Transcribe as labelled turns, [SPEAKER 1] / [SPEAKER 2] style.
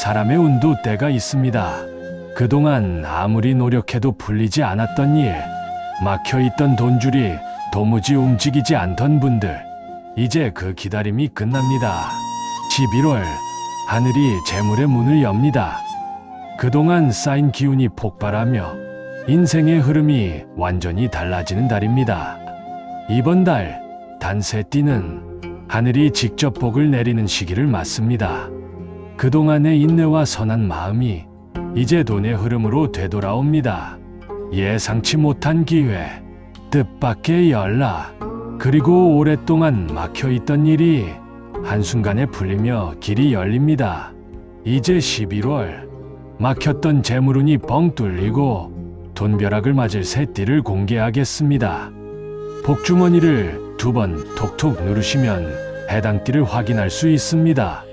[SPEAKER 1] 사람의 운도 때가 있습니다. 그동안 아무리 노력해도 풀리지 않았던 일, 막혀 있던 돈줄이 도무지 움직이지 않던 분들, 이제 그 기다림이 끝납니다. 11월, 하늘이 재물의 문을 엽니다. 그동안 쌓인 기운이 폭발하며 인생의 흐름이 완전히 달라지는 달입니다. 이번 달, 단세 띠는 하늘이 직접 복을 내리는 시기를 맞습니다. 그동안의 인내와 선한 마음이 이제 돈의 흐름으로 되돌아옵니다. 예상치 못한 기회, 뜻밖의 연락, 그리고 오랫동안 막혀 있던 일이 한순간에 풀리며 길이 열립니다. 이제 11월, 막혔던 재물운이 뻥 뚫리고 돈벼락을 맞을 새띠를 공개하겠습니다. 복주머니를 두 번 톡톡 누르시면 해당 띠를 확인할 수 있습니다.